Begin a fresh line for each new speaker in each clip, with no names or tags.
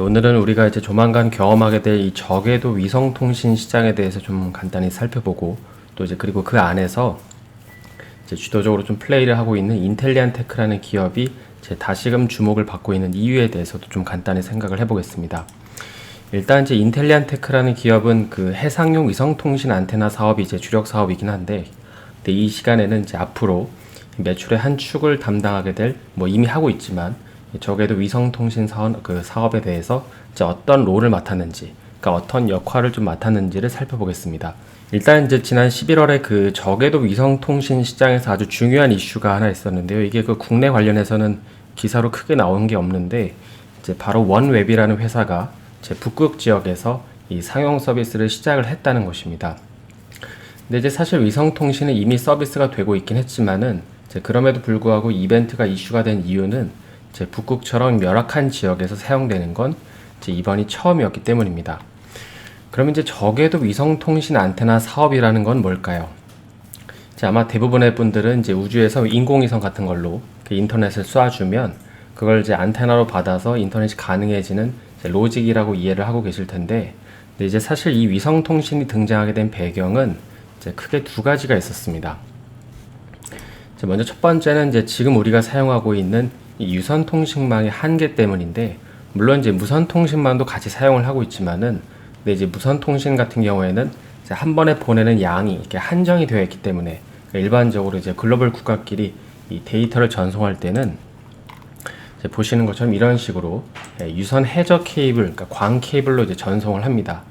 오늘은 우리가 이제 조만간 경험하게 될 이 저궤도 위성 통신 시장에 대해서 좀 간단히 살펴보고 또 이제 그리고 그 안에서 이제 주도적으로 좀 플레이를 하고 있는 인텔리안 테크라는 기업이 이제 다시금 주목을 받고 있는 이유에 대해서도 좀 간단히 생각을 해보겠습니다. 일단 이제 인텔리안 테크라는 기업은 그 해상용 위성 통신 안테나 사업이 이제 주력 사업이긴 한데, 근데 이 시간에는 이제 앞으로 매출의 한 축을 담당하게 될 뭐 이미 하고 있지만 적에도 위성통신 사업, 그 사업에 대해서 이제 어떤 롤을 맡았는지, 그러니까 어떤 역할을 좀 맡았는지를 살펴보겠습니다. 일단 이제 지난 11월에 그 적에도 위성통신 시장에서 아주 중요한 이슈가 하나 있었는데요. 이게 그 국내 관련해서는 기사로 크게 나온 게 없는데 이제 바로 원웹이라는 회사가 제 북극 지역에서 이 상용 서비스를 시작을 했다는 것입니다. 근데 이제 사실 위성통신은 이미 서비스가 되고 있긴 했지만은 그럼에도 불구하고 이벤트가 이슈가 된 이유는 제 북극처럼 열악한 지역에서 사용되는 건 이제 이번이 처음이었기 때문입니다. 그럼 이제 적에도 위성통신 안테나 사업이라는 건 뭘까요? 이제 아마 대부분의 분들은 이제 우주에서 인공위성 같은 걸로 그 인터넷을 쏴주면 그걸 이제 안테나로 받아서 인터넷이 가능해지는 로직이라고 이해를 하고 계실 텐데 이제 사실 이 위성통신이 등장하게 된 배경은 이제 크게 두 가지가 있었습니다. 먼저 첫 번째는 이제 지금 우리가 사용하고 있는 이 유선 통신망의 한계 때문인데 물론 이제 무선 통신망도 같이 사용을 하고 있지만은 근데 이제 무선 통신 같은 경우에는 한 번에 보내는 양이 이렇게 한정이 되어 있기 때문에 그러니까 일반적으로 이제 글로벌 국가끼리 이 데이터를 전송할 때는 보시는 것처럼 이런 식으로 예, 유선 해저 케이블, 그러니까 광 케이블로 이제 전송을 합니다.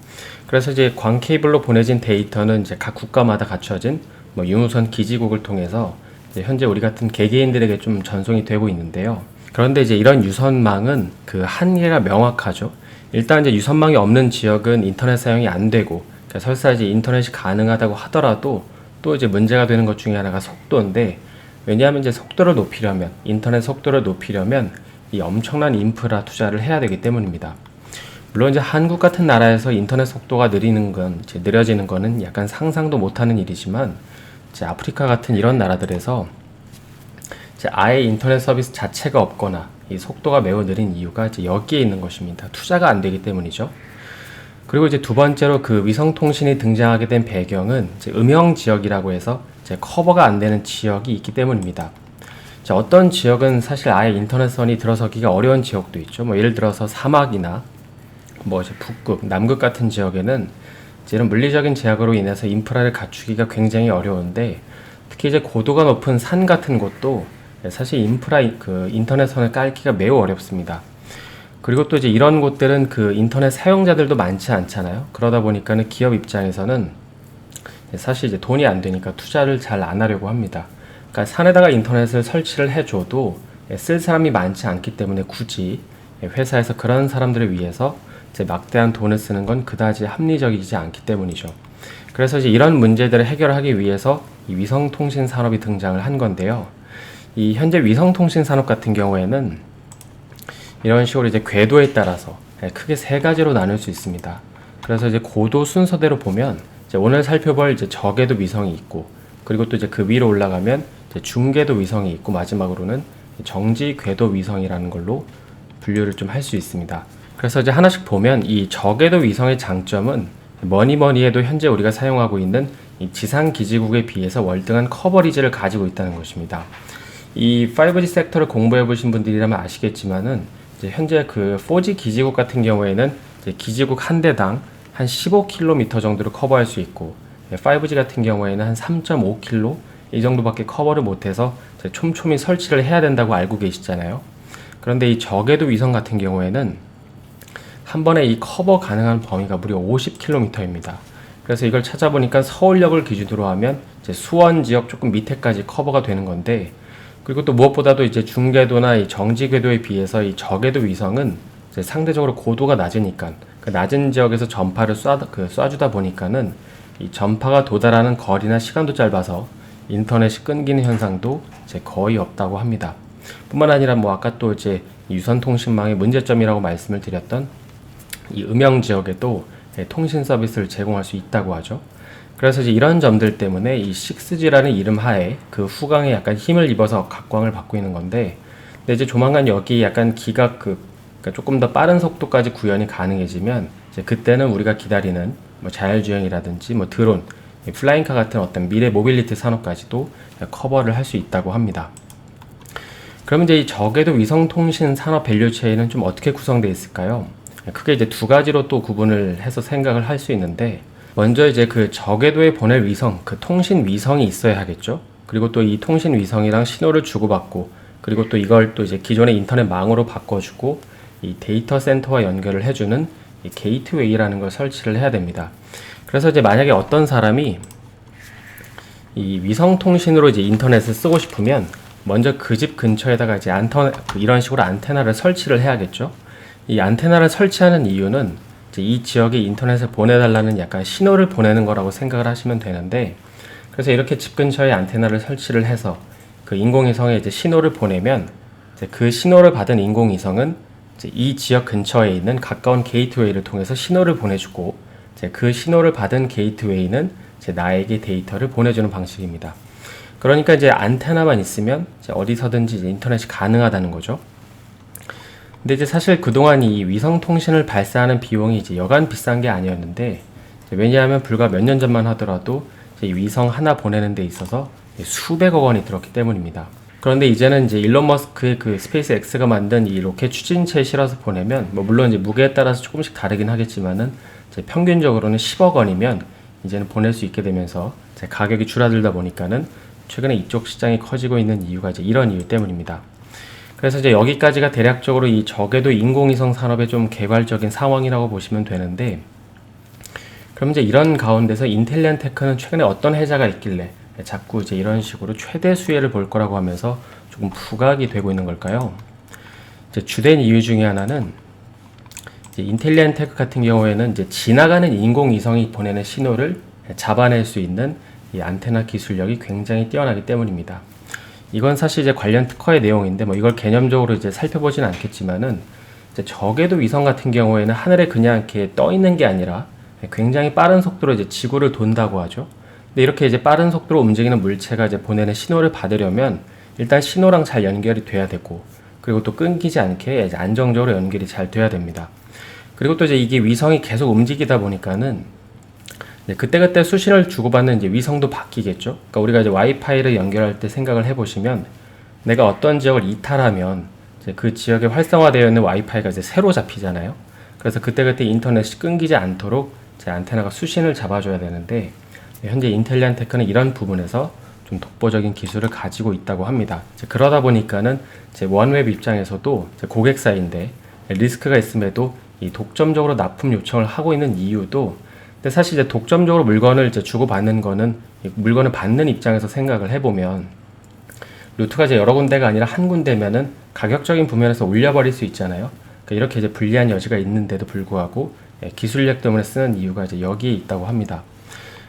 그래서 이제 광 케이블로 보내진 데이터는 이제 각 국가마다 갖춰진 뭐 유무선 기지국을 통해서 현재 우리 같은 개개인들에게 좀 전송이 되고 있는데요. 그런데 이제 이런 유선망은 그 한계가 명확하죠. 일단 이제 유선망이 없는 지역은 인터넷 사용이 안 되고 그러니까 설사 이제 인터넷이 가능하다고 하더라도 또 이제 문제가 되는 것 중에 하나가 속도인데 왜냐하면 이제 속도를 높이려면 인터넷 속도를 높이려면 이 엄청난 인프라 투자를 해야 되기 때문입니다. 물론 이제 한국 같은 나라에서 인터넷 속도가 느리는 건 이제 느려지는 거는 약간 상상도 못하는 일이지만 이제 아프리카 같은 이런 나라들에서 이제 아예 인터넷 서비스 자체가 없거나 이 속도가 매우 느린 이유가 이제 여기에 있는 것입니다. 투자가 안 되기 때문이죠. 그리고 이제 두 번째로 그 위성 통신이 등장하게 된 배경은 음영 지역이라고 해서 커버가 안 되는 지역이 있기 때문입니다. 자, 어떤 지역은 사실 아예 인터넷선이 들어서기가 어려운 지역도 있죠. 뭐 예를 들어서 사막이나 뭐 북극, 남극 같은 지역에는 이런 물리적인 제약으로 인해서 인프라를 갖추기가 굉장히 어려운데 특히 이제 고도가 높은 산 같은 곳도 사실 인프라 그 인터넷선을 깔기가 매우 어렵습니다. 그리고 또 이제 이런 곳들은 그 인터넷 사용자들도 많지 않잖아요. 그러다 보니까는 기업 입장에서는 사실 이제 돈이 안 되니까 투자를 잘 안 하려고 합니다. 그러니까 산에다가 인터넷을 설치를 해줘도 쓸 사람이 많지 않기 때문에 굳이 회사에서 그런 사람들을 위해서 이제 막대한 돈을 쓰는 건 그다지 합리적이지 않기 때문이죠. 그래서 이제 이런 문제들을 해결하기 위해서 이 위성통신 산업이 등장을 한 건데요. 이 현재 위성통신 산업 같은 경우에는 이런 식으로 이제 궤도에 따라서 크게 세 가지로 나눌 수 있습니다. 그래서 이제 고도 순서대로 보면 오늘 살펴볼 이제 저궤도 위성이 있고 그리고 또 이제 그 위로 올라가면 중궤도 위성이 있고 마지막으로는 정지 궤도 위성이라는 걸로 분류를 좀 할 수 있습니다. 그래서 이제 하나씩 보면 이 저궤도 위성의 장점은 뭐니 뭐니 해도 현재 우리가 사용하고 있는 이 지상 기지국에 비해서 월등한 커버리지를 가지고 있다는 것입니다. 이 5G 섹터를 공부해 보신 분들이라면 아시겠지만은 현재 그 4G 기지국 같은 경우에는 기지국 한 대당 한 15km 정도를 커버할 수 있고 5G 같은 경우에는 한 3.5km 이 정도밖에 커버를 못해서 촘촘히 설치를 해야 된다고 알고 계시잖아요. 그런데 이 저궤도 위성 같은 경우에는 한 번에 이 커버 가능한 범위가 무려 50km입니다. 그래서 이걸 찾아보니까 서울역을 기준으로 하면 수원 지역 조금 밑에까지 커버가 되는 건데 그리고 또 무엇보다도 이제 중궤도나 이 정지궤도에 비해서 이 저궤도 위성은 상대적으로 고도가 낮으니까 그 낮은 지역에서 전파를 쏴, 그 쏴주다 보니까는 이 전파가 도달하는 거리나 시간도 짧아서 인터넷이 끊기는 현상도 이제 거의 없다고 합니다. 뿐만 아니라 뭐 아까 또 이제 유선 통신망의 문제점이라고 말씀을 드렸던 이 음영 지역에도 예, 통신 서비스를 제공할 수 있다고 하죠. 그래서 이제 이런 점들 때문에 이 6G라는 이름 하에 그 후광에 약간 힘을 입어서 각광을 받고 있는 건데, 근데 이제 조만간 여기 약간 기각 그 그러니까 조금 더 빠른 속도까지 구현이 가능해지면 이제 그때는 우리가 기다리는 뭐 자율주행이라든지 뭐 드론, 이 플라잉카 같은 어떤 미래 모빌리티 산업까지도 커버를 할 수 있다고 합니다. 그럼 이제 이 저궤도 위성통신 산업 밸류체인은 좀 어떻게 구성되어 있을까요? 크게 이제 두 가지로 또 구분을 해서 생각을 할 수 있는데 먼저 이제 그 저궤도에 보낼 위성, 그 통신 위성이 있어야 하겠죠. 그리고 또 이 통신 위성이랑 신호를 주고받고 그리고 또 이걸 또 이제 기존의 인터넷 망으로 바꿔주고 이 데이터 센터와 연결을 해주는 이 게이트웨이라는 걸 설치를 해야 됩니다. 그래서 이제 만약에 어떤 사람이 이 위성 통신으로 이제 인터넷을 쓰고 싶으면 먼저 그 집 근처에다가 이제 안터 이런 식으로 안테나를 설치를 해야겠죠. 이 안테나를 설치하는 이유는 이 지역에 인터넷을 보내달라는 약간 신호를 보내는 거라고 생각을 하시면 되는데 그래서 이렇게 집 근처에 안테나를 설치를 해서 그 인공위성에 이제 신호를 보내면 이제 그 신호를 받은 인공위성은 이 지역 근처에 있는 가까운 게이트웨이를 통해서 신호를 보내주고 그 신호를 받은 게이트웨이는 나에게 데이터를 보내주는 방식입니다. 그러니까 이제 안테나만 있으면 어디서든지 인터넷이 가능하다는 거죠. 근데 이제 사실 그동안 이 위성 통신을 발사하는 비용이 이제 여간 비싼 게 아니었는데 왜냐하면 불과 몇 년 전만 하더라도 위성 하나 보내는 데 있어서 수백억 원이 들었기 때문입니다. 그런데 이제는 이제 일론 머스크의 그 스페이스 X가 만든 이 로켓 추진체에 실어서 보내면 뭐 물론 이제 무게에 따라서 조금씩 다르긴 하겠지만은 평균적으로는 10억 원이면 이제는 보낼 수 있게 되면서 가격이 줄어들다 보니까는 최근에 이쪽 시장이 커지고 있는 이유가 이제 이런 이유 때문입니다. 그래서 이제 여기까지가 대략적으로 이 저궤도 인공위성 산업의 좀 개발적인 상황이라고 보시면 되는데 그럼 이제 이런 가운데서 인텔리안 테크는 최근에 어떤 해자가 있길래 자꾸 이제 이런 식으로 최대 수혜를 볼 거라고 하면서 조금 부각이 되고 있는 걸까요? 이제 주된 이유 중에 하나는 인텔리안 테크 같은 경우에는 이제 지나가는 인공위성이 보내는 신호를 잡아낼 수 있는 이 안테나 기술력이 굉장히 뛰어나기 때문입니다. 이건 사실 이제 관련 특허의 내용인데 뭐 이걸 개념적으로 이제 살펴보진 않겠지만은 이제 적외도 위성 같은 경우에는 하늘에 그냥 이렇게 떠 있는 게 아니라 굉장히 빠른 속도로 이제 지구를 돈다고 하죠. 근데 이렇게 이제 빠른 속도로 움직이는 물체가 이제 보내는 신호를 받으려면 일단 신호랑 잘 연결이 돼야 되고 그리고 또 끊기지 않게 안정적으로 연결이 잘 돼야 됩니다. 그리고 또 이제 이게 위성이 계속 움직이다 보니까는 네, 그때그때 수신을 주고받는 이제 위성도 바뀌겠죠. 그러니까 우리가 이제 와이파이를 연결할 때 생각을 해보시면 내가 어떤 지역을 이탈하면 그 지역에 활성화되어 있는 와이파이가 이제 새로 잡히잖아요. 그래서 그때그때 인터넷이 끊기지 않도록 제 안테나가 수신을 잡아줘야 되는데 현재 인텔리안 테크는 이런 부분에서 좀 독보적인 기술을 가지고 있다고 합니다. 그러다 보니까는 제 원웹 입장에서도 제 고객사인데 리스크가 있음에도 이 독점적으로 납품 요청을 하고 있는 이유도 근데 사실 이제 독점적으로 물건을 이제 주고받는 거는 물건을 받는 입장에서 생각을 해보면 루트가 이제 여러 군데가 아니라 한 군데면은 가격적인 부면에서 올려버릴 수 있잖아요. 그러니까 이렇게 이제 불리한 여지가 있는데도 불구하고 예, 기술력 때문에 쓰는 이유가 이제 여기에 있다고 합니다.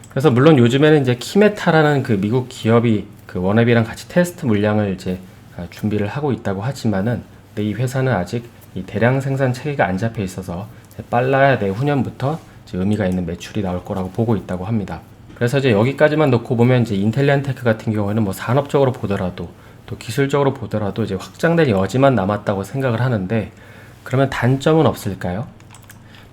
그래서 물론 요즘에는 이제 키메타라는 그 미국 기업이 그 원앱이랑 같이 테스트 물량을 이제 아, 준비를 하고 있다고 하지만은 이 회사는 아직 이 대량 생산 체계가 안 잡혀 있어서 빨라야 내후년부터 의미가 있는 매출이 나올 거라고 보고 있다고 합니다. 그래서 이제 여기까지만 놓고 보면 이제 인텔리안 테크 같은 경우에는 뭐 산업적으로 보더라도 또 기술적으로 보더라도 이제 확장된 여지만 남았다고 생각을 하는데 그러면 단점은 없을까요?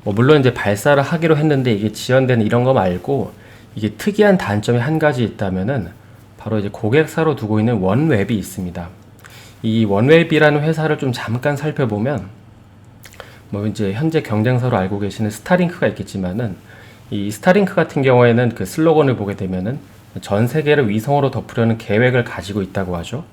뭐 물론 이제 발사를 하기로 했는데 이게 지연되는 이런 거 말고 이게 특이한 단점이 한 가지 있다면은 바로 이제 고객사로 두고 있는 원웹이 있습니다. 이 원웹이라는 회사를 좀 잠깐 살펴보면 뭐 이제 현재 경쟁사로 알고 계시는 스타링크가 있겠지만은 이 스타링크 같은 경우에는 그 슬로건을 보게 되면은 전 세계를 위성으로 덮으려는 계획을 가지고 있다고 하죠.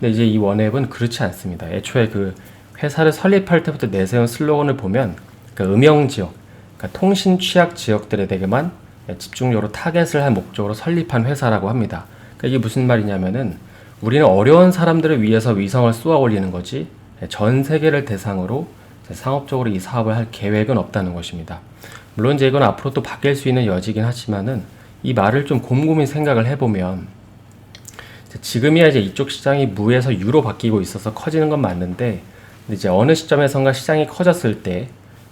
근데 이제 이 원앱은 그렇지 않습니다. 애초에 그 회사를 설립할 때부터 내세운 슬로건을 보면 그 음영 지역, 그러니까 통신 취약 지역들에 대해만 집중적으로 타겟을 한 목적으로 설립한 회사라고 합니다. 그러니까 이게 무슨 말이냐면은 우리는 어려운 사람들을 위해서 위성을 쏘아 올리는 거지 전 세계를 대상으로 상업적으로 이 사업을 할 계획은 없다는 것입니다. 물론 이제 이건 앞으로 또 바뀔 수 있는 여지긴 하지만은 이 말을 좀 곰곰이 생각을 해보면 지금이야 이제 이쪽 시장이 무에서 유로 바뀌고 있어서 커지는 건 맞는데 이제 어느 시점에선가 시장이 커졌을 때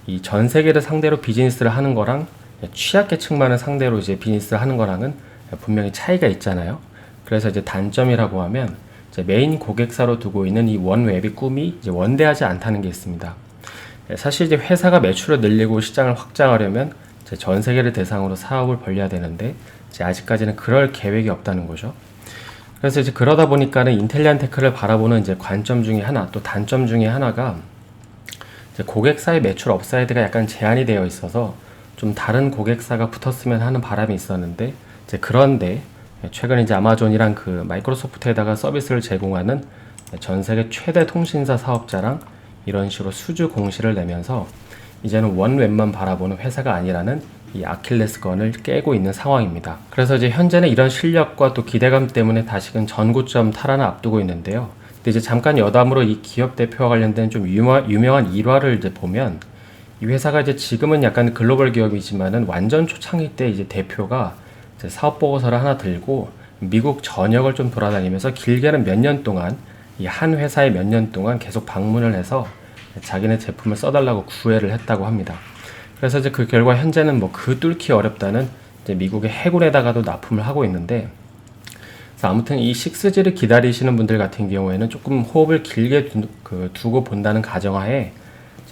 이 전 세계를 상대로 비즈니스를 하는 거랑 취약계층만을 상대로 이제 비즈니스를 하는 거랑은 분명히 차이가 있잖아요. 그래서 이제 단점이라고 하면 이제 메인 고객사로 두고 있는 이 원웹의 꿈이 이제 원대하지 않다는 게 있습니다. 예, 사실 이제 회사가 매출을 늘리고 시장을 확장하려면 전 세계를 대상으로 사업을 벌려야 되는데 아직까지는 그럴 계획이 없다는 거죠. 그래서 이제 그러다 보니까는 인텔리안 테크를 바라보는 이제 관점 중에 하나 또 단점 중에 하나가 고객사의 매출 업사이드가 약간 제한이 되어 있어서 좀 다른 고객사가 붙었으면 하는 바람이 있었는데 이제 그런데 최근 이제 아마존이랑 그 마이크로소프트에다가 서비스를 제공하는 전 세계 최대 통신사 사업자랑 이런 식으로 수주 공시를 내면서 이제는 원웹만 바라보는 회사가 아니라는 이 아킬레스건을 깨고 있는 상황입니다. 그래서 이제 현재는 이런 실력과 또 기대감 때문에 다시금 전고점 탈환을 앞두고 있는데요. 근데 이제 잠깐 여담으로 이 기업 대표와 관련된 좀 유명, 유명한 일화를 이제 보면 이 회사가 이제 지금은 약간 글로벌 기업이지만은 완전 초창기 때 이제 대표가 이제 사업 보고서를 하나 들고 미국 전역을 좀 돌아다니면서 길게는 몇 년 동안 이 한 회사에 몇 년 동안 계속 방문을 해서 자기네 제품을 써달라고 구애를 했다고 합니다. 그래서 이제 그 결과 현재는 뭐 그 뚫기 어렵다는 미국의 해군에다가도 납품을 하고 있는데 아무튼 이 6G를 기다리시는 분들 같은 경우에는 조금 호흡을 길게 두, 그 두고 본다는 가정하에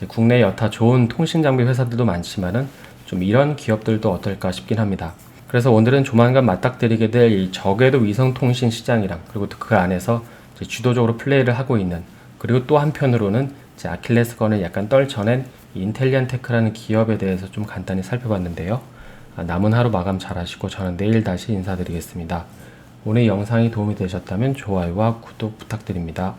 국내 여타 좋은 통신 장비 회사들도 많지만은 좀 이런 기업들도 어떨까 싶긴 합니다. 그래서 오늘은 조만간 맞닥뜨리게 될 이 저궤도 위성 통신 시장이랑 그리고 또그 안에서 주도적으로 플레이를 하고 있는 그리고 또 한편으로는 이제 아킬레스건을 약간 떨쳐낸 이 인텔리안 테크라는 기업에 대해서 좀 간단히 살펴봤는데요. 아, 남은 하루 마감 잘 하시고 저는 내일 다시 인사드리겠습니다. 오늘 영상이 도움이 되셨다면 좋아요와 구독 부탁드립니다.